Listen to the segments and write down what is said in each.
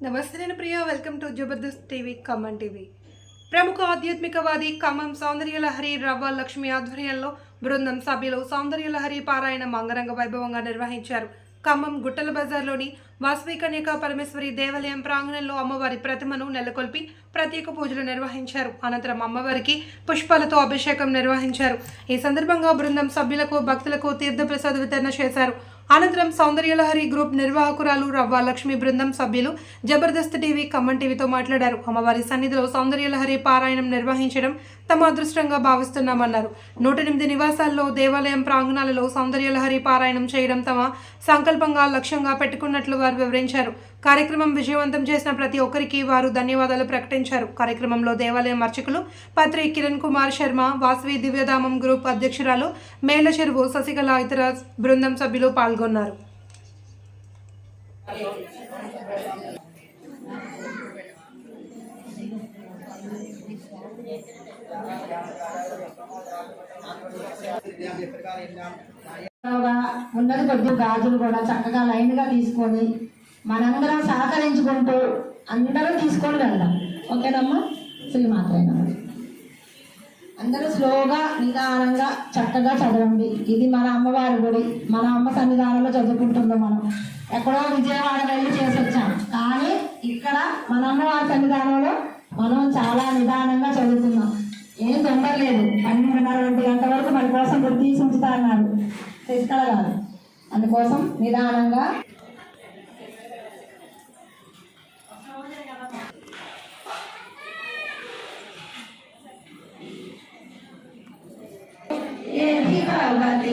నమస్తే నేను Priya welcome to Jabardasth TV Khammam TV ప్రముఖ ఆధ్యాత్మికవాది ఖమ్మం సౌందర్యలహరి రవ్వ లక్ష్మి ఆధ్వర్యంలో బృందం సభ్యులు సౌందర్యలహరి పారాయణం అంగరంగ వైభవంగా నిర్వహించారు. ఖమ్మం గుట్టల బజార్లోని వాసవి కన్యకా పరమేశ్వరి దేవాలయం ప్రాంగణంలో అమ్మవారి ప్రతిమను నెలకొల్పి ప్రత్యేక పూజలు నిర్వహించారు. అనంతరం అమ్మవారికి పుష్పాలతో అభిషేకం నిర్వహించారు. ఈ సందర్భంగా బృందం సభ్యులకు భక్తులకు తీర్థప్రసాద వితరణ చేశారు. అనంతరం సౌందర్యలహరి గ్రూప్ నిర్వాహకురాలు రవ్వ లక్ష్మి బృందం సభ్యులు జబర్దస్త్ టీవీ ఖమ్మం టీవీతో మాట్లాడారు. అమ్మవారి సన్నిధిలో సౌందర్యలహరి పారాయణం నిర్వహించడం తమ అదృష్టంగా భావిస్తున్నామన్నారు. నూట ఎనిమిది నివాసాల్లో దేవాలయం ప్రాంగణాలలో సౌందర్యలహరి పారాయణం చేయడం తమ సంకల్పంగా లక్ష్యంగా పెట్టుకున్నట్లు వారు వివరించారు. కార్యక్రమం విజయవంతం చేసిన ప్రతి ఒక్కరికి వారు ధన్యవాదాలు ప్రకటించారు. కార్యక్రమంలో దేవాలయం అర్చకులు పత్రి కిరణ్ కుమార్ శర్మ వాసవి దివ్యధామం గ్రూప్ అధ్యక్షురాలు మేళ్ళ చెరువు శశికళ ఇతర బృందం సభ్యులు పాల్గొన్నారు. ఉన్నది కొద్ది గాజులు కూడా చక్కగా లైన్గా తీసుకొని మనందరం సహకరించుకుంటూ అందరూ తీసుకొని వెళ్దాం. ఓకేనమ్మా? శ్రీమాత్రైన అందరూ స్లోగా నిదానంగా చక్కగా చదవండి. ఇది మన అమ్మవారి గుడి. మన అమ్మ సన్నిధానంలో చదువుకుంటుందో మనం. ఎక్కడో విజయవాడ వెళ్ళి చేసి వచ్చాం. కానీ ఇక్కడ మన అమ్మవారి సన్నిధానంలో మనం చాలా నిదానంగా చదువుతున్నాం. ఏం తొందర లేదు పన్నెండున్నర రెండు గంటల వరకు మన కోసం గుర్తు తీసి ఉంచుతా అన్నారు శశికళ గారు అందుకోసం నిదానంగా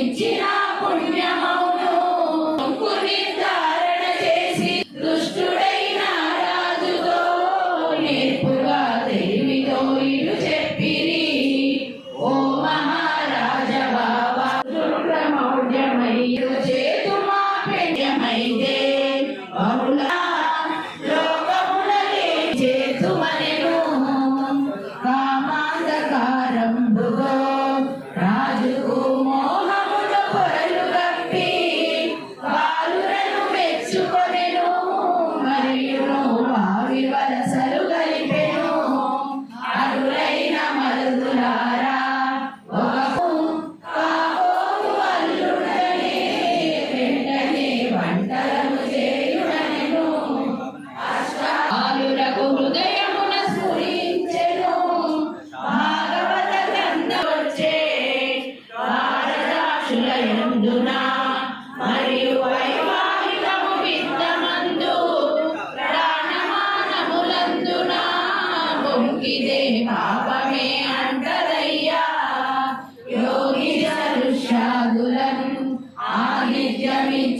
Mentira!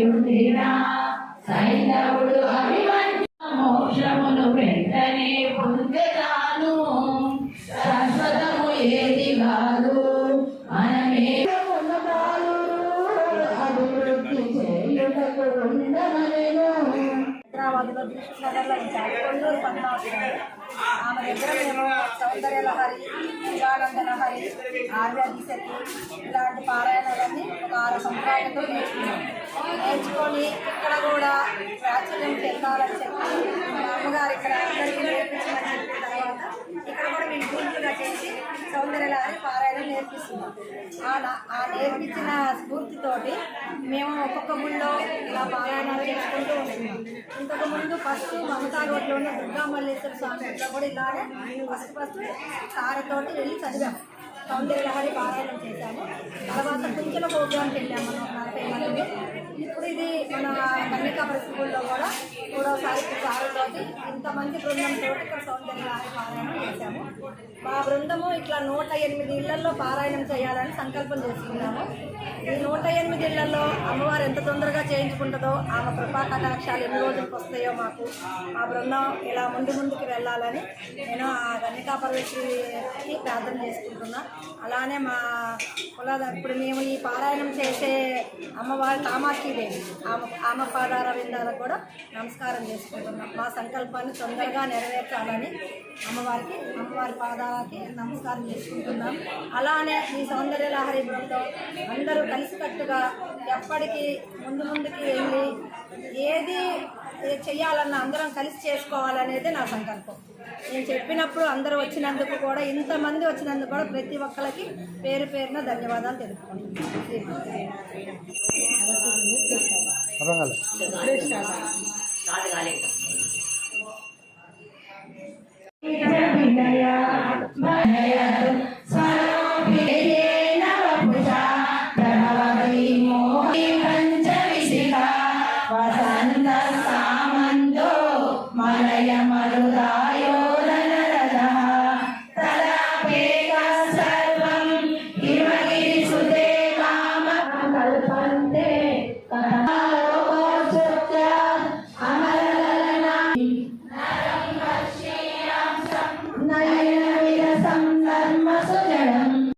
యుండినా సైంధవుడు అభిమంత మోక్షమును వెంటనే పొందెదాను. శాశ్వతము ఏది కాదు మనమే ఉన్నతాలు. అభివృద్ధి చేయుటకు ఉండమనేను హైదరాబాద్లో ఆమె దగ్గర మేము సౌందర్య లహరి శివానంద లహరి ఆర్యాదిశకి ఇలాంటి పారాయణాలన్నీ ఒక ఆరు సంవత్సరాలతో నేర్చుకున్నాం. నేర్చుకొని ఇక్కడ కూడా ప్రాచుర్యం చెందాలని చెప్పి మా అమ్మగారు ఇక్కడ అందరికీ నేర్పించమని చెప్పిన తర్వాత ఇక్కడ కూడా మేము గ్రూపులుగా చేసి సౌందర్య లహరి పారాయణం నేర్పిస్తున్నాం. ఆ ఆ నేర్పించిన స్ఫూర్తితోటి మేము ఒక్కొక్క గుళ్ళో ఇలా పారాయణాలు చేసుకుంటూ ఉంటున్నాం. ఇంతకు ముందు ఫస్ట్ మమతా రోడ్లోనే దుర్గా స్వామి దగ్గర కూడా ఇలానే ఫస్ట్ ఫస్ట్ సారతోటి వెళ్ళి చదివాము సౌందర్యలహరి పారాయణం చేశాము. తర్వాత కుంచెల ప్రోగ్రామ్కి వెళ్ళాము మనం నలభై మంది ఇప్పుడు ఇది మన కన్యకాపుర స్కూల్లో కూడా మూడోసారి సారతోటి ఇంతమంది బృందంతో ఇక్కడ సౌందర్య పారాయణం చేశాము. మా బృందము ఇట్లా నూట ఎనిమిది ఇళ్ళలో పారాయణం చేయాలని సంకల్పం చేసుకున్నాము. ఈ నూట ఎనిమిది ఇళ్ళలో అమ్మవారు ఎంత తొందరగా చేయించుకుంటుందో ఆమె కృపా కటాక్షాలు ఎన్ని రోజులకు వస్తాయో మాకు మా బృందం ఇలా ముందు ముందుకు వెళ్ళాలని నేను ఆ గణికా ప్రార్థన చేసుకుంటున్నా. అలానే మా కుల ఇప్పుడు మేము ఈ పారాయణం చేసే అమ్మవారి ఆ ఆమె ఆమె పాదారవిందాలకు కూడా నమస్కారం చేసుకుంటున్నాం. మా సంకల్పాన్ని తొందరగా నెరవేర్చాలని అమ్మవారికి అమ్మవారి పాదాలకి నమస్కారం చేసుకుంటున్నాం. అలానే ఈ సౌందర్య లహరి బృందం అందరూ కలిసికట్టుగా ఎప్పటికీ ముందు ముందుకి వెళ్ళి ఏది చేయాలన్నా అందరం కలిసి చేసుకోవాలనేది నా సంకల్పం. నేను చెప్పినప్పుడు అందరూ వచ్చినందుకు కూడా ఇంతమంది వచ్చినందుకు కూడా ప్రతి ఒక్కరికి పేరు పేరున ధన్యవాదాలు తెలుపుకుంటున్నాను.